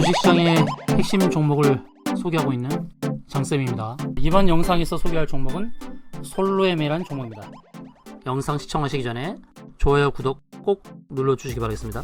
주식시장의 핵심 종목을 소개하고 있는 장쌤입니다. 이번 영상에서 소개할 종목은 솔로엠이라는 종목입니다. 영상 시청하시기 전에 좋아요, 구독 꼭 눌러주시기 바라겠습니다.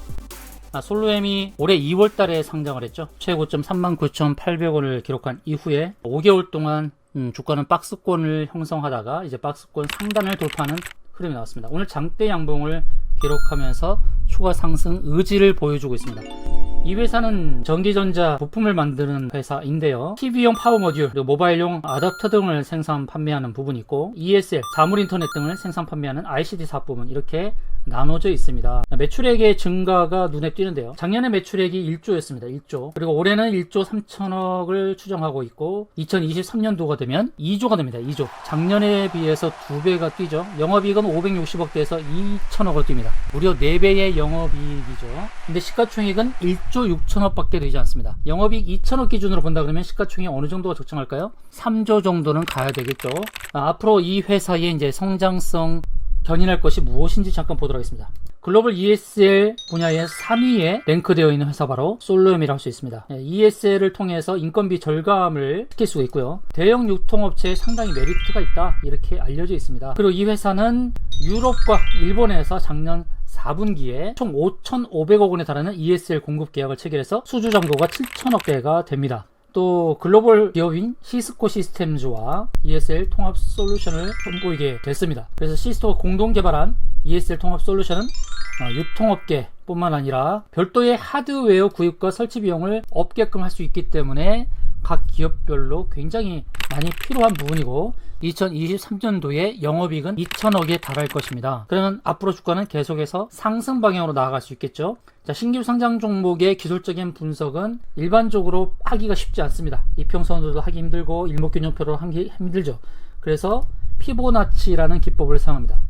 아, 솔로엠이 올해 2월 달에 상장을 했죠. 최고점 39,800원을 기록한 이후에 5개월 동안 음, 주가는 박스권을 형성하다가 이제 박스권 상단을 돌파하는 흐름이 나왔습니다. 오늘 장대 양봉을 기록하면서 추가 상승 의지를 보여주고 있습니다. 이 회사는 전기전자 부품을 만드는 회사인데요. TV용 파워 모듈, 그리고 모바일용 아답터 등을 생산 판매하는 부분이 있고 ESL, 자물 인터넷 등을 생산 판매하는 ICT 사업 부분 이렇게 나눠져 있습니다. 매출액의 증가가 눈에 띄는데요. 작년에 매출액이 1조였습니다. 1조. 그리고 올해는 1조 3천억을 추정하고 있고 2023년도가 되면 2조가 됩니다. 2조. 작년에 비해서 2배가 뛰죠. 영업이익은 560억대에서 2천억을 뜁니다. 무려 4배의 영업이익이죠. 근데 시가총액은 1조 6천억밖에 되지 않습니다. 영업이익 2천억 기준으로 본다 그러면 시가총액 어느 정도가 적정할까요? 3조 정도는 가야 되겠죠. 아, 앞으로 이 회사의 이제 성장성 견인할 것이 무엇인지 잠깐 보도록 하겠습니다. 글로벌 ESL 분야의 3위에 랭크되어 있는 회사 바로 솔로엠이라고 할수 있습니다. 예, ESL을 통해서 인건비 절감을 시킬 수가 있고요. 대형 유통업체에 상당히 메리트가 있다 이렇게 알려져 있습니다. 그리고 이 회사는 유럽과 일본에서 작년 4분기에 총 5,500억 원에 달하는 ESL 공급 계약을 체결해서 수주 잔고가 7천억 대가 됩니다. 또 글로벌 기업인 시스코 시스템즈와 ESL 통합 솔루션을 선보이게 됐습니다. 그래서 시스코가 공동 개발한 ESL 통합 솔루션은 어, 유통업계 뿐만 아니라 별도의 하드웨어 구입과 설치 비용을 없게끔 할 수 있기 때문에 각 기업별로 굉장히 많이 필요한 부분이고 2023년도에 영업이익은 2천억에 달할 것입니다. 그러면 앞으로 주가는 계속해서 상승 방향으로 나아갈 수 있겠죠. 자, 신규 상장 종목의 기술적인 분석은 일반적으로 하기가 쉽지 않습니다. 이평선으로도 하기 힘들고 일목균형표로 하기 힘들죠. 그래서 피보나치라는 기법을 사용합니다.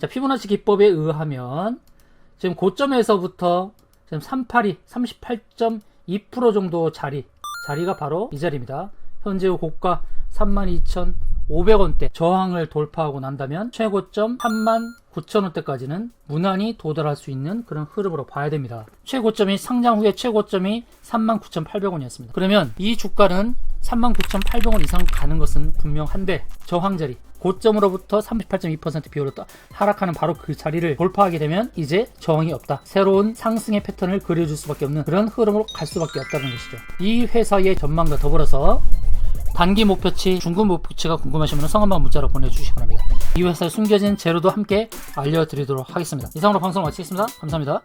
자, 피보나치 기법에 의하면 지금 고점에서부터 지금 382, 38.2% 정도 자리, 자리가 바로 이 자리입니다. 현재 고가 32,500원대 저항을 돌파하고 난다면 최고점 39,000원대까지는 무난히 도달할 수 있는 그런 흐름으로 봐야 됩니다. 최고점이 상장 후에 최고점이 39,800원이었습니다. 그러면 이 주가는 39,800원 이상 가는 것은 분명한데 저항 자리 고점으로부터 38.2% 비율로 또 하락하는 바로 그 자리를 돌파하게 되면 이제 저항이 없다. 새로운 상승의 패턴을 그려줄 수밖에 없는 그런 흐름으로 갈 수밖에 없다는 것이죠. 이 회사의 전망과 더불어서 단기 목표치, 중급 목표치가 궁금하시면 성함만 문자로 보내주시기 바랍니다. 이 회사의 숨겨진 재료도 함께 알려드리도록 하겠습니다. 이상으로 방송 마치겠습니다. 감사합니다.